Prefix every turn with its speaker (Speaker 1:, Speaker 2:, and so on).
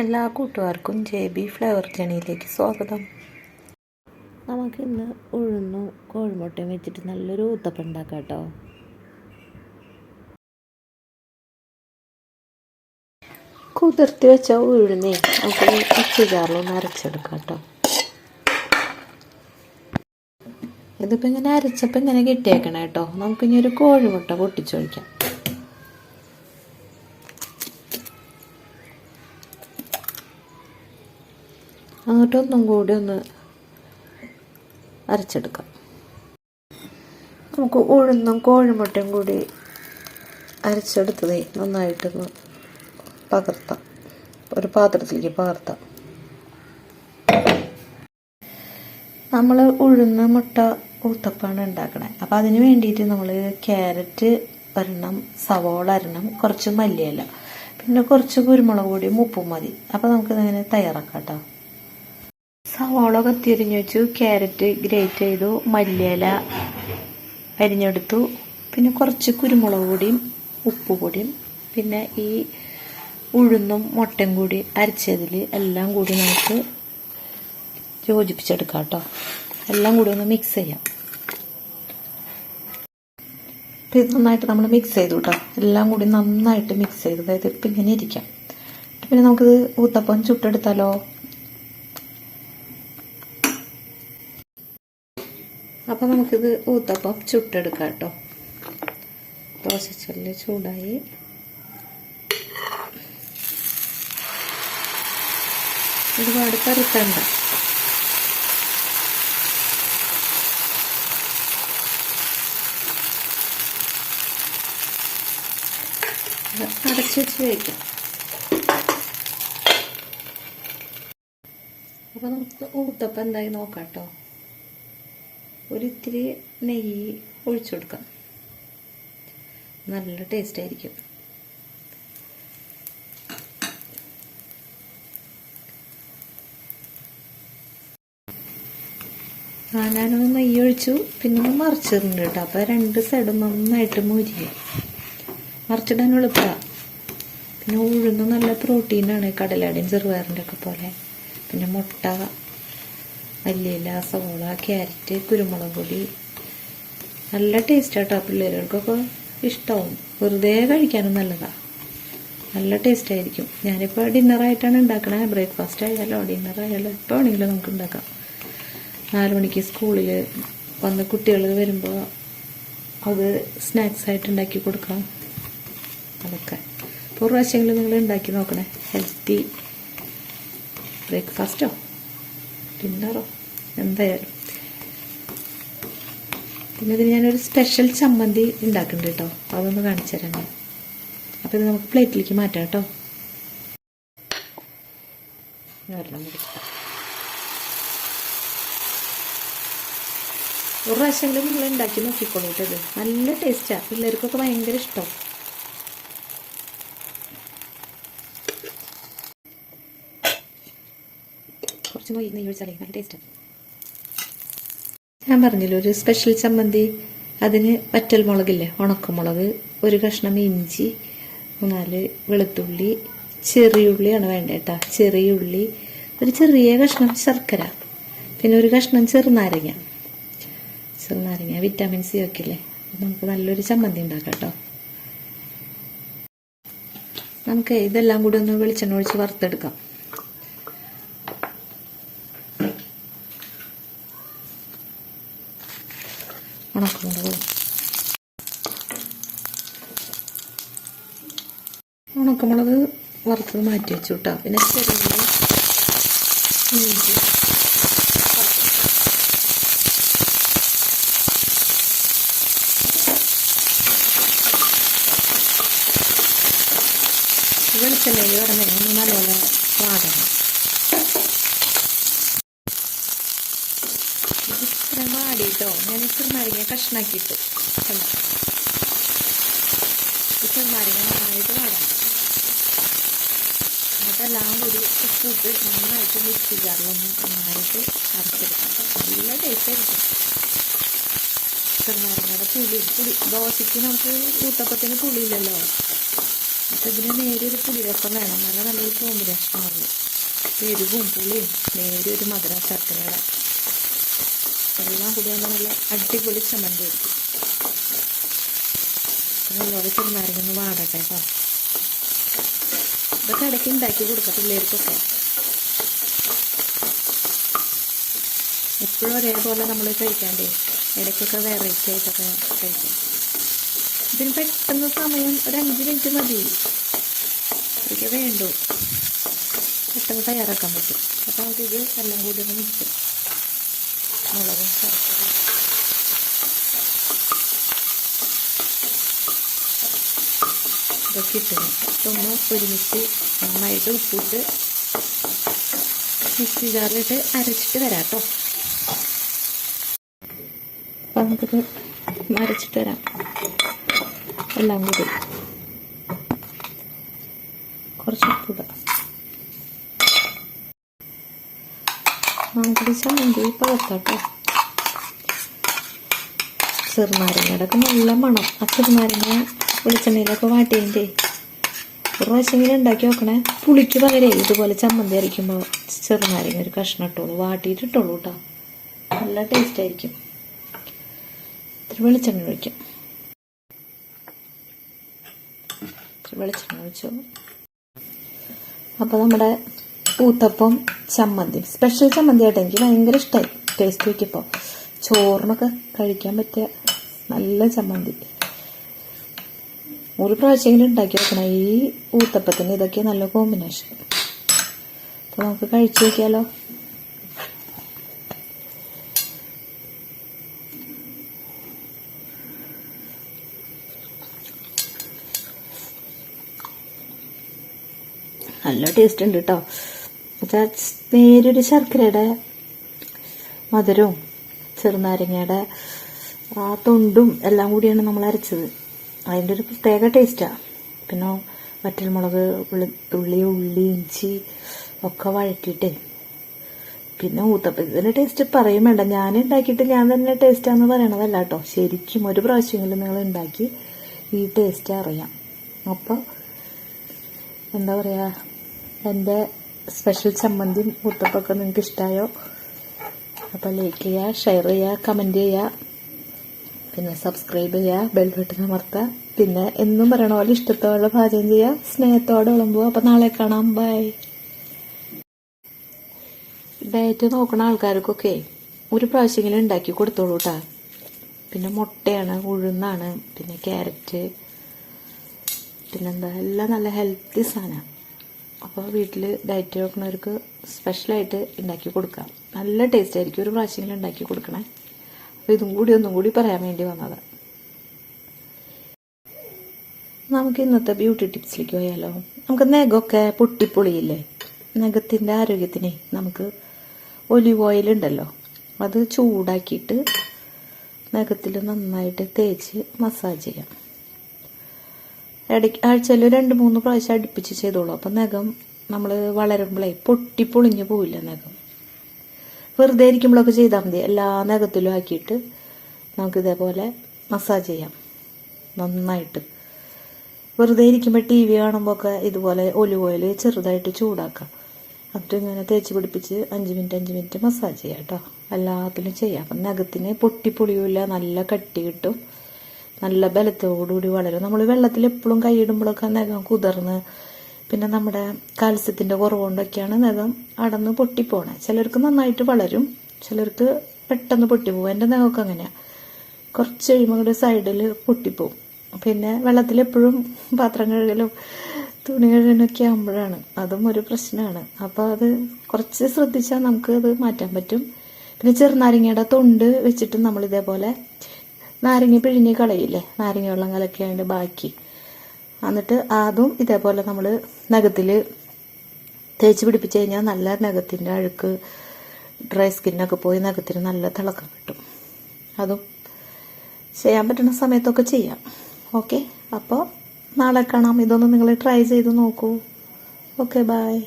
Speaker 1: എല്ലാ കൂട്ടുകാർക്കും J B flower ജണിയിലേക്ക് സ്വാഗതം. നമുക്കിന്ന് ഉഴുന്നും കോഴിമുട്ടയും വെച്ചിട്ട് നല്ലൊരു ഊത്തപ്പം ഉണ്ടാക്കാം കേട്ടോ. കുതിർത്തി വെച്ച ഉഴുന്നേ നമുക്ക് മിക്സി ജാറിലൊന്ന് അരച്ചെടുക്കാം കേട്ടോ. ഇതിപ്പോൾ ഇങ്ങനെ അരച്ചപ്പോൾ ഇങ്ങനെ കിട്ടിയേക്കണേ കേട്ടോ. നമുക്കിനി ഒരു കോഴിമുട്ട പൊട്ടിച്ചൊഴിക്കാം. അങ്ങോട്ട് ഒന്നും കൂടി ഒന്ന് അരച്ചെടുക്കാം. നമുക്ക് ഉഴുന്നും കോഴിമുട്ടയും കൂടി അരച്ചെടുത്തത് നന്നായിട്ടൊന്ന് പകർത്താം. ഒരു പാത്രത്തിലേക്ക് പകർത്താം. നമ്മൾ ഉഴുന്ന മുട്ട ഊത്തപ്പാണ് ഉണ്ടാക്കണേ. അപ്പം അതിന് വേണ്ടിയിട്ട് നമ്മൾ ക്യാരറ്റ് ഒരെണ്ണം സവോള ഒരെണ്ണം കുറച്ച് മല്ലിയില പിന്നെ കുറച്ച് കുരുമുളക് പൊടിയും ഉപ്പും മതി. അപ്പം നമുക്കിതങ്ങനെ തയ്യാറാക്കാം കേട്ടോ? സവാള കത്തിയരിഞ്ഞ് വെച്ചു ക്യാരറ്റ് ഗ്രേറ്റ് ചെയ്തു മല്ലിയില അരിഞ്ഞെടുത്തു. പിന്നെ കുറച്ച് കുരുമുളക് പൊടിയും ഉപ്പ് പൊടിയും പിന്നെ ഈ ഉഴുന്നും മുട്ടയും കൂടി അരച്ചതിൽ എല്ലാം കൂടി നമുക്ക് യോജിപ്പിച്ചെടുക്കാം കേട്ടോ. എല്ലാം കൂടി ഒന്ന് മിക്സ് ചെയ്യാം. ഇപ്പം ഇത് നന്നായിട്ട് നമ്മൾ മിക്സ് ചെയ്തു കേട്ടോ. എല്ലാം കൂടി നന്നായിട്ട് മിക്സ് ചെയ്തു. അതായത് ഇപ്പം ഇങ്ങനെ ഇരിക്കാം. പിന്നെ നമുക്കിത് ഊത്തപ്പം ചുട്ടെടുത്താലോ? അപ്പം നമുക്കിത് ഊത്തപ്പം ചുട്ടെടുക്കാം കേട്ടോ ദോശച്ചല്ല് ചൂടായി. ഒരുപാട് പരുത്തണ്ട. അടച്ചു വെച്ച് വയ്ക്കാം അപ്പോൾ നമുക്ക് ഊത്തപ്പം എന്തായി നോക്കാം കേട്ടോ ഒരിത്തിരി നെയ്യ് ഒഴിച്ചു കൊടുക്കാം. നല്ല ടേസ്റ്റ് ആയിരിക്കും. ഞാനൊന്ന് നെയ്യ് ഒഴിച്ചു പിന്നെ ഒന്ന് മറിച്ചിട്ടുണ്ട് കേട്ടോ. അപ്പോൾ രണ്ട് സൈഡും നന്നായിട്ട് മുരിയും മറിച്ചിടാൻ എളുപ്പമാണ് പിന്നെ ഉഴുന്ന് നല്ല പ്രോട്ടീനാണ് കടലാടിയും ചെറുപയറിന്റെ ഒക്കെ പോലെ. പിന്നെ മുട്ട മല്ലിയില സവോള ക്യാരറ്റ് കുരുമുളക് പൊടി. നല്ല ടേസ്റ്റ് ആട്ടോ പിള്ളേർക്കൊക്കെ ഇഷ്ടമാവും വെറുതെ കഴിക്കാനും നല്ലതാണ് നല്ല ടേസ്റ്റ് ആയിരിക്കും. ഞാനിപ്പോൾ ഡിന്നറായിട്ടാണ് ഉണ്ടാക്കണേ. ബ്രേക്ക്ഫാസ്റ്റ് ആയാലോ ഡിന്നർ ആയാലോ എപ്പോൾ വേണമെങ്കിലും നമുക്ക് ഉണ്ടാക്കാം. നാല് മണിക്ക് സ്കൂളിൽ വന്ന് കുട്ടികൾ വരുമ്പോൾ അത് സ്നാക്സ് ആയിട്ട് ഉണ്ടാക്കി കൊടുക്കാം. അതൊക്കെ. അപ്പോൾ പ്രാവശ്യമെങ്കിലും നിങ്ങൾ ഉണ്ടാക്കി നോക്കണേ. ഹെൽത്തി ബ്രേക്ക്ഫാസ്റ്റോ ഡിന്നറോ എന്തായാലും. പിന്നെ ഇതിന് ഞാനൊരു സ്പെഷ്യൽ ചമ്മന്തി ഉണ്ടാക്കുന്നുണ്ട് കേട്ടോ. അതൊന്ന് കാണിച്ചു തരാം ഞാൻ. അപ്പോൾ ഇത് നമുക്ക് പ്ലേറ്റിലേക്ക് മാറ്റാം കേട്ടോ. ഒരു പ്രാവശ്യമെങ്കിലും നിങ്ങൾ ഉണ്ടാക്കി നോക്കിക്കോളൂ കേട്ടോ ഇത്. നല്ല ടേസ്റ്റാണ് പിള്ളേർക്കൊക്കെ ഭയങ്കര ഇഷ്ടം. കുറച്ച് പോയി നെയ്യ് ഒഴിച്ചാലേ നല്ല ടേസ്റ്റ് ഞാൻ പറഞ്ഞില്ല ഒരു സ്പെഷ്യൽ ചമ്മന്തി അതിന് വറ്റൽ മുളകില്ലേ ഉണക്കമുളക് ഒരു കഷ്ണം ഇഞ്ചി മൂന്നാൽ വെളുത്തുള്ളി ചെറിയുള്ളിയാണ് വേണ്ടത് കേട്ടോ ചെറിയുള്ളി ഒരു ചെറിയ കഷ്ണം ശർക്കര പിന്നെ ഒരു കഷ്ണം ചെറുനാരങ്ങ. ചെറുനാരങ്ങ വിറ്റാമിൻ സി ഒക്കെ ഇല്ലേ നമുക്ക് നല്ലൊരു ചമ്മന്തി ഉണ്ടാക്കാം കേട്ടോ നമുക്ക് ഇതെല്ലാം കൂടി ഒന്ന് വെളിച്ചെണ്ണ ഒഴിച്ച് വറുത്തെടുക്കാം. ഉണക്കമുളക്. ഉണക്കമുളക് വറുത്തത് മാറ്റി വെച്ചു കേട്ടോ പിന്നെ ചെറിയ വെളിച്ചെണ്ണയിൽ കിടന്നേ ഒന്ന് നല്ലപോലെ വാടണം. ഇത്ര വാടിയിട്ടോ? ഞാൻ ചെറുനാരങ്ങ കഷ്ണാക്കിയിട്ട് കണ്ടോ? ഈ ചെറുനാരങ്ങ നന്നായിട്ട് വാടണം. എന്നിട്ടെല്ലാം കൂടി ഉപ്പിട്ട് നന്നായിട്ട് മിക്സി ജാറിലൊന്ന് നന്നായിട്ട് അരച്ചെടുക്കാം. നല്ല ടേസ്റ്റ് ആയിരിക്കും. ചെറുനാരങ്ങയുടെ പുളി പുളി ദോശയ്ക്ക് നമുക്ക് ഊത്തപ്പത്തിന് പുളിയില്ലല്ലോ. അപ്പം ഇതിന് നേരിയൊരു പുളിരസം വേണം. നല്ല നല്ലൊരു കോമ്പിനേഷൻ ആവുള്ളൂ എരിവും പുളിയും നേരിയൊരു മധുര ശർക്കരയുടെ. എല്ലാം കൂടി ആകുമ്പോൾ നല്ല അടിപൊളി ചമ്മന്തി ആയിരിക്കും. നല്ലോണം ചെറുനാരങ്ങ വാടട്ടെ കേട്ടോ. ഇതൊക്കെ ഇടയ്ക്ക് ഉണ്ടാക്കി കൊടുക്കാം പിള്ളേർക്കൊക്കെ. എപ്പോഴും ഒരേപോലെ നമ്മൾ കഴിക്കാണ്ടേ ഇടയ്ക്കൊക്കെ വെറൈറ്റി ആയിട്ടൊക്കെ കഴിക്കാം. ഇതിന് പെട്ടെന്ന് സമയം ഒരു അഞ്ച് മിനിറ്റ് മതി. അതൊക്കെ വേണ്ടു. പെട്ടെന്ന് തയ്യാറാക്കാൻ പറ്റും. അപ്പോൾ നമുക്കിത് എല്ലാം കൂടി ഒന്ന് മിക്സ് മുളകും ശർക്കര ഇതൊക്കെ ഇട്ടത് ഇതൊന്ന് ഒരുമിച്ച് നന്നായിട്ട് ഉപ്പിട്ട് മിക്സി ജാറിലിട്ട് അരച്ചിട്ട് വരാം കേട്ടോ. അപ്പം നമുക്കിത് അരച്ചിട്ട് വരാം. എല്ലാം കൂടി. കുറച്ച് ഉപ്പിടാം നമുക്കിത് ചമ്മന്തി പകർത്താട്ടോ ചെറുനാരങ്ങയുടെ നല്ല മണം ആ ചെറുനാരങ്ങ വെളിച്ചെണ്ണയിലൊക്കെ വാട്ടിയതിന്റെ ഒരു പ്രാവശ്യമെങ്കിലും ഉണ്ടാക്കി നോക്കണേ പുളിക്ക് പകരേ ഇതുപോലെ ചമ്മന്തി അരയ്ക്കുമ്പോൾ ചെറുനാരങ്ങ ഒരു കഷ്ണം ഇട്ടോളൂ വാട്ടിയിട്ട് ഇട്ടോളൂ കേട്ടോ നല്ല ടേസ്റ്റ് ആയിരിക്കും ഇത്തിരി വെളിച്ചെണ്ണ ഒഴിക്കും വെളിച്ചെണ്ണ ഒഴിച്ചു. അപ്പോൾ നമ്മുടെ ഊത്തപ്പം ചമ്മന്തി. സ്പെഷ്യൽ ചമ്മന്തി ആയിട്ട് എനിക്ക് ഭയങ്കര ഇഷ്ടമായി ടേസ്റ്റ് നോക്കിയപ്പോൾ ചോറിനൊക്കെ കഴിക്കാൻ പറ്റിയ നല്ല ചമ്മന്തി. ഒരു പ്രാവശ്യമെങ്കിലും ഉണ്ടാക്കി വെക്കണം ഈ ഊത്തപ്പത്തിന് ഇതൊക്കെ നല്ല കോമ്പിനേഷൻ അപ്പോൾ നമുക്ക് കഴിച്ചു നോക്കിയാലോ? നല്ല ടേസ്റ്റ് ഉണ്ട് കേട്ടോ എന്നുവെച്ചാൽ നേരൊരു ശർക്കരയുടെ മധുരവും ചെറുനാരങ്ങയുടെ ആ തൊണ്ടും എല്ലാം കൂടിയാണ് നമ്മൾ അരച്ചത്. അതിന്റെ ഒരു പ്രത്യേക ടേസ്റ്റാണ് പിന്നെ വറ്റൽമുളക് മുളക് ഉള്ളി ഉള്ളി ഇഞ്ചി ഒക്കെ വഴറ്റിയിട്ട്. പിന്നെ ഊത്തപ്പം ഇതിന്റെ ടേസ്റ്റ് പറയും വേണ്ട. ഞാൻ ഉണ്ടാക്കിയിട്ട് ഞാൻ തന്നെ ടേസ്റ്റാന്ന് പറയണതല്ല കേട്ടോ ശരിക്കും ഒരു പ്രാവശ്യമെങ്കിലും നിങ്ങൾ ഉണ്ടാക്കി ഈ ടേസ്റ്റ് അറിയാം. അപ്പോൾ എന്താ പറയുക എന്റെ സ്പെഷ്യൽ ചമ്മന്തി മുത്തപ്പൊക്കെ നിങ്ങൾക്ക് ഇഷ്ടമായോ അപ്പോൾ ലൈക്ക് ചെയ്യുക ഷെയർ ചെയ്യുക കമന്റ് ചെയ്യുക പിന്നെ സബ്സ്ക്രൈബ് ചെയ്യുക ബെൽ ബട്ടൺ അമർത്തുക പിന്നെ എന്നും പറയണ പോലെ ഇഷ്ടത്തോടെ പാചകം ചെയ്യുക സ്നേഹത്തോടെ വിളമ്പുക. അപ്പോൾ നാളെ കാണാം. ബൈ ഡയറ്റ് നോക്കണ ആൾക്കാർക്കൊക്കെ ഒരു പ്രാവശ്യമെങ്കിലും ഉണ്ടാക്കി കൊടുത്തോളൂ കേട്ടാ പിന്നെ മുട്ടയാണ് ഉഴുന്നാണ് പിന്നെ ക്യാരറ്റ് പിന്നെന്താ? എല്ലാം നല്ല ഹെൽത്തി സാധനമാണ് അപ്പോൾ വീട്ടിൽ ഡയറ്റ് നോക്കുന്നവർക്ക് സ്പെഷ്യലായിട്ട് ഉണ്ടാക്കി കൊടുക്കാം. നല്ല ടേസ്റ്റ് ആയിരിക്കും ഒരു പ്രാവശ്യമെങ്കിലും ഉണ്ടാക്കി കൊടുക്കണേ. അപ്പോൾ ഇതും കൂടി ഒന്നും കൂടി പറയാൻ വേണ്ടി വന്നത്. നമുക്ക് ഇന്നത്തെ ബ്യൂട്ടി ടിപ്സിലേക്ക് പോയാലോ? നമുക്ക് നഖമൊക്കെ പൊട്ടിപ്പൊളിയില്ലേ? നഖത്തിന്റെ ആരോഗ്യത്തിന് നമുക്ക് ഒലിവ് ഓയിൽ ഉണ്ടല്ലോ. അത് ചൂടാക്കിയിട്ട് നഖത്തിൽ നന്നായിട്ട് തേച്ച് മസാജ് ചെയ്യാം. ഇടയ്ക്ക് ആഴ്ചയിൽ രണ്ട് മൂന്ന് പ്രാവശ്യം അടുപ്പിച്ച് ചെയ്തോളൂ. അപ്പം നഖം നമ്മൾ പൊട്ടി പൊളിഞ്ഞു പോവില്ല നഖം. വെറുതെ ഇരിക്കുമ്പോഴൊക്കെ ചെയ്താൽ മതി. എല്ലാ നഖത്തിലും ആക്കിയിട്ട് നമുക്ക് ഇതേപോലെ മസാജ് ചെയ്യാം. നന്നായിട്ട്. വെറുതെ ഇരിക്കുമ്പോൾ ടി വി കാണുമ്പോൾ ഒക്കെ ഇതുപോലെ ഒലിവ് ഓയിൽ ചെറുതായിട്ട് ചൂടാക്കാം. എന്നിട്ട് ഇങ്ങനെ തേച്ച് പിടിപ്പിച്ച് അഞ്ച് മിനിറ്റ് അഞ്ച് മിനിറ്റ് മസാജ് ചെയ്യാം കേട്ടോ എല്ലാത്തിലും ചെയ്യാം. അപ്പം നഖത്തിന് പൊട്ടിപ്പൊളിയൂല നല്ല കട്ടി കിട്ടും. നല്ല ബലത്തോടുകൂടി വളരും. നമ്മൾ വെള്ളത്തിൽ എപ്പോഴും കൈയിടുമ്പോഴൊക്കെ നഖം കുതിർന്ന് പിന്നെ നമ്മുടെ കാൽസ്യത്തിന്റെ കുറവുകൊണ്ടൊക്കെയാണ് നഖം അടന്ന് പൊട്ടിപ്പോണേ ചിലർക്ക് നന്നായിട്ട് വളരും ചിലർക്ക് പെട്ടെന്ന് പൊട്ടിപ്പോവും എന്റെ നഖമൊക്കെ അങ്ങനെയാണ് കുറച്ച് കഴിയുമ്പോൾ കൂടെ സൈഡിൽ പൊട്ടിപ്പോവും പിന്നെ വെള്ളത്തിൽ എപ്പോഴും പാത്രം കഴുകലും തുണി കഴുകലൊക്കെ ആകുമ്പോഴാണ് അതും ഒരു പ്രശ്നമാണ് അപ്പോൾ അത് കുറച്ച് ശ്രദ്ധിച്ചാൽ നമുക്ക് അത് മാറ്റാൻ പറ്റും. പിന്നെ ചെറുനാരങ്ങയുടെ തൊണ്ട് വെച്ചിട്ട് നമ്മൾ ഇതേപോലെ നാരങ്ങ പിഴിഞ്ഞ് കളയില്ലേ? നാരങ്ങ വെള്ളം കലക്കി അതിന്റെ ബാക്കി. എന്നിട്ട് അതും ഇതേപോലെ നമ്മൾ നഖത്തിൽ തേച്ച് പിടിപ്പിച്ച് കഴിഞ്ഞാൽ നല്ല നഖത്തിന്റെ അഴുക്ക് ഡ്രൈ സ്കിന്നൊക്കെ പോയി നഖത്തിന് നല്ല തിളക്കം കിട്ടും. അതും ചെയ്യാൻ പറ്റുന്ന സമയത്തൊക്കെ ചെയ്യാം. ഓക്കെ? അപ്പോൾ നാളെ കാണാം. ഇതൊന്ന് നിങ്ങൾ ട്രൈ ചെയ്ത് നോക്കൂ. Okay bye.